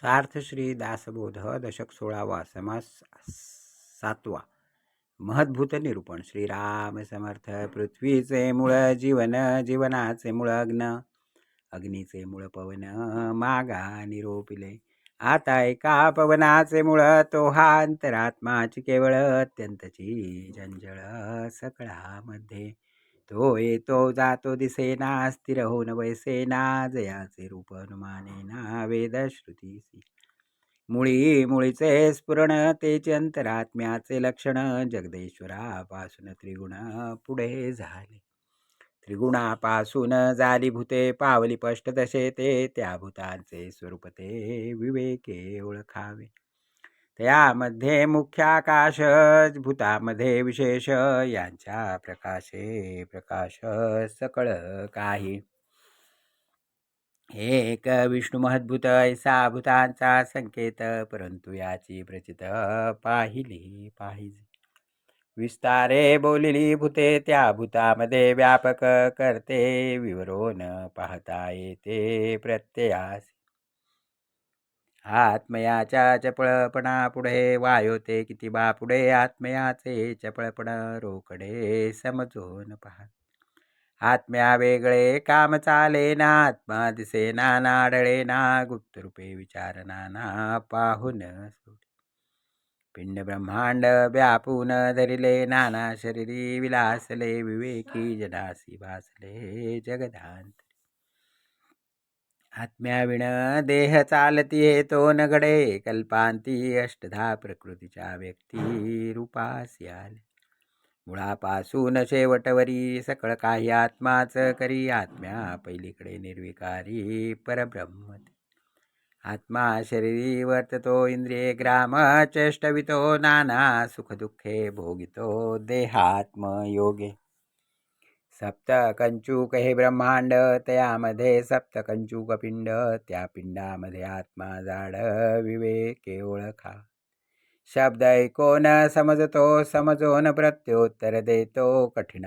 सार्थ श्री दासबोध दशक सोळावा समास सातवा. महद्भूत निरूपण श्रीराम समर्थ पृथ्वीचे मूळ जीवन जीवनाचे मूळ अग्न. अग्नीचे मूळ पवन मागा निरोपिले. आता एका पवनाचे मूळ तो हा अंतरात्माची केवळ अत्यंतची जंजळ सकळामध्ये. तो येतो जातो दिसेना स्थिर होऊन वैसेना जयाचे रूप वेद वेदश्रुतीसी मुळी मुळीचे स्फुरण तेचे अंतरात्म्याचे लक्षण जगदेश्वरापासून त्रिगुण पुढे झाले. त्रिगुणापासून झाली भूते पावली स्पष्ट दशे ते त्या भूतांचे स्वरूप ते विवेके ओळखावे. त्यामध्ये मुख्य आकाश भूतामध्ये विशेष यांच्या प्रकाशे प्रकाश सकळ काही. एक विष्णू महद्भूत ऐसा भूतांचा संकेत परंतु याची प्रचित पाहिली पाहिजे. विस्तारे बोलिली भूते त्या भूतामध्ये व्यापक करते विवरोन पाहता येते प्रत्ययास. आत्मयाच्या चपळपणा पुढे वायोते किती बा पुढे आत्मयाचे चपळपण रोकडे समजून पहा. आत्म्या वेगळे काम चाले ना आत्मा दिसे ना नाडळे ना गुप्तरूपे विचार ना पाहून पिंड ब्रह्मांड व्यापून धरिले नाना शरीरी विलासले विवेकी जनासी भासले जगदांत आत्म्याविण देह चालती तो नगडे कल्पांती अष्टधा प्रकृतीच्या व्यक्ती रूपासी आले मुळापासून शेवटवरी सकळ काही आत्माच करी आत्म्या पहिलीकडे निर्विकारी परब्रह्म आत्मा शरीरी वर्ततो इंद्रिये ग्राम चेष्टवितो नाना सुखदुःखे भोगितो देहात्म सप्त कंचूक हे ब्रह्मांड त्यामध्ये सप्त कंचूक पिंड त्या पिंडामध्ये आत्मा जाड विवेके ओळखा. शब्द ऐकून समजतो समजोन प्रत्युत्तर देतो कठीण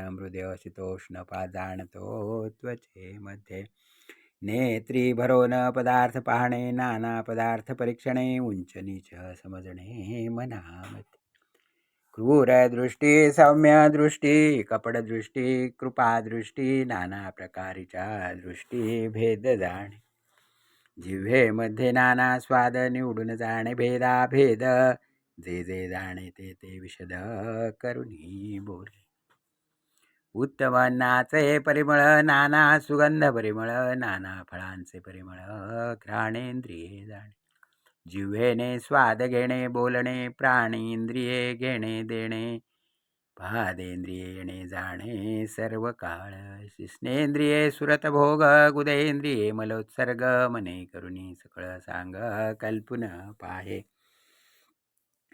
शीतोष्ण पा जाणतो त्वचेमध्ये नेत्री भरोन पदार्थ पाहणे नाना पदार्थ परीक्षणे उंच नीच समजणे मनामध्ये. क्रूर दृष्टी सौम्य दृष्टी कपड दृष्टी कृपा दृष्टी नाना प्रकारच्या दृष्टी भेद जाणे जिव्हेमध्ये नाना स्वाद निवडून जाणे भेदा भेद जे जे जाणे ते ते विशद करुणी बोले। उत्तम नाचे परिमळ नाना सुगंध परिमळ नाना फळांचे परिमळ घ्राणेंद्रिये जाणे। जिव्हेने स्वाद घेणे बोलणे प्राणी इंद्रिये घेणे देणे पादेंद्रिये येणे जाणे सर्व काळ. शिष्णेंद्रिये सुरत भोग गुदेंद्रिये मलोत्सर्ग मने करुणी सकळ सांग कल्पुन पाहे.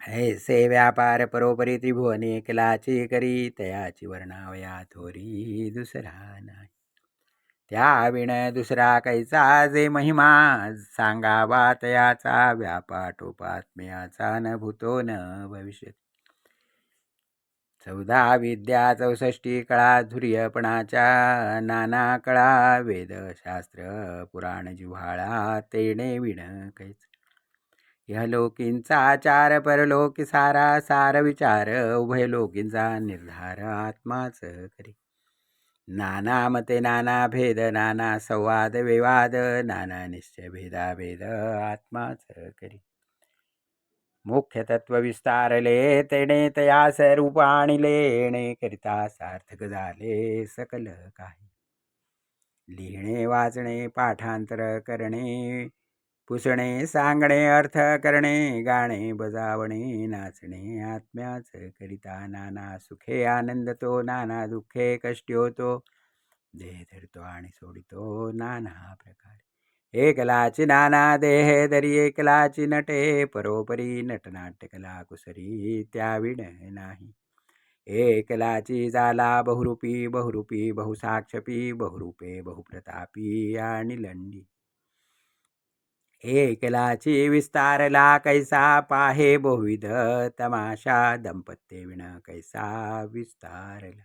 ऐसे व्यापार परोपरी त्रिभुवने कलाची करी तयाची वर्णावया थोरी दुसरा नाही. त्या विण दुसरा कैचा जे महिमा सांगावा तयाचा व्यापाटोपात्म्याचा न भूतो न भविष्य. चौदा विद्या चौसष्टी कळा धुर्यपणाच्या नाना कळा वेदशास्त्र पुराण जिव्हाळा तेणे विण कैच. ह्यलोकींचा आचार परलोक सारा सार विचार उभय लोकींचा निर्धार आत्माच करी नाना मते नाना भेद नाना संवाद विवाद नाना निश्चय भेदा भेद आत्माच करी. मुख्य तत्व विस्तारले तेणे तया रूप आणिले करिता सार्थक झाले सकल काही. लिहिणे वाचणे पाठांतर करणे पुसणे सांगणे अर्थ करणे गाणे बजावणे नाचणे आत्म्याच करिता नाना सुखे आनंद तो नाना दुःखे कष्टी होतो देह धरतो आणि सोडितो नाना प्रकारे. एकलाची नाना देह दरी एकलाची नटे परोपरी नटनाट्यकला कुसरी त्याविण नाही. एकलाची जाला बहुरूपी बहुरूपी बहुसाक्षपी बहुरूपे बहुप्रतापी आणि लंडी. एकलाची विस्तारला कैसा पाहे बहुविध तमाशा दंपत्य विण कैसा विस्तारला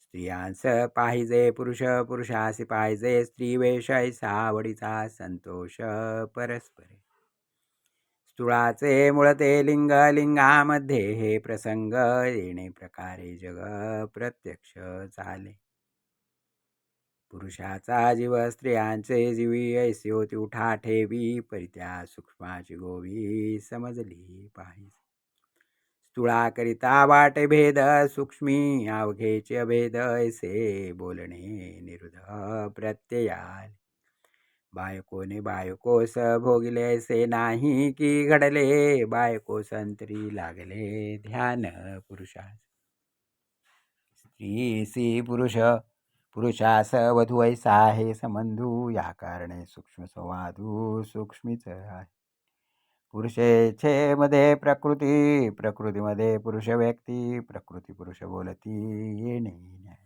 स्त्रियांस पाहिजे पुरुष पुरुषासी पाहिजे स्त्री वेश ऐसा आवडीचा संतोष परस्परे स्थूळाचे मूळ ते लिंग लिंगामध्ये हे प्रसंग येणे प्रकारे जग प्रत्यक्ष चाले पुरुषाचा जीव स्त्रियांचे जीवी ऐसी होती उठा ठेवी परित्या सूक्ष्माची गोवी समजली पाहिजे. स्थूळाकरिता वाटे भेद सूक्ष्मी अवघेचे अभेद ऐसे बोलणे निरुध प्रत्ययाल. बायकोने बायकोस भोगले ऐसे नाही की घडले बायको संतरी लागले ध्यान पुरुषास. स्त्रीसी पुरुष पुरुषास वधू ऐसा आहे संबंधू या कारणे सूक्ष्म संवादू सूक्ष्मीच आहे. पुरुषेचे मध्ये प्रकृती प्रकृतीमध्ये पुरुष व्यक्ती प्रकृती पुरुष बोलती येणे न्याय.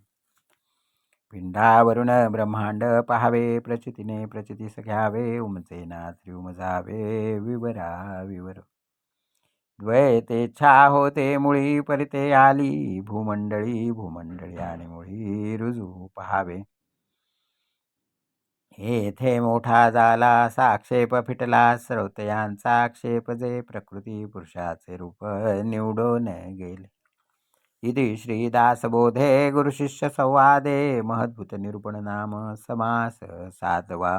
पिंडावरून ब्रह्मांड पहावे प्रचितीने प्रचितीस घ्यावे उमजेना त्रिउमजावे विवरा विवर. द्वैतेच्छा होते मुळी परिते आली भूमंडळी भूमंडळी आणि मुळी रुजू पहावे. येथे मोठा झाला साक्षेप फिटला श्रोतयांचा आक्षेप जे प्रकृती पुरुषाचे रूप निवडून गेले. इति श्रीदासबोधे गुरुशिष्य संवादे महद्भूत निरूपण नाम समास सातवा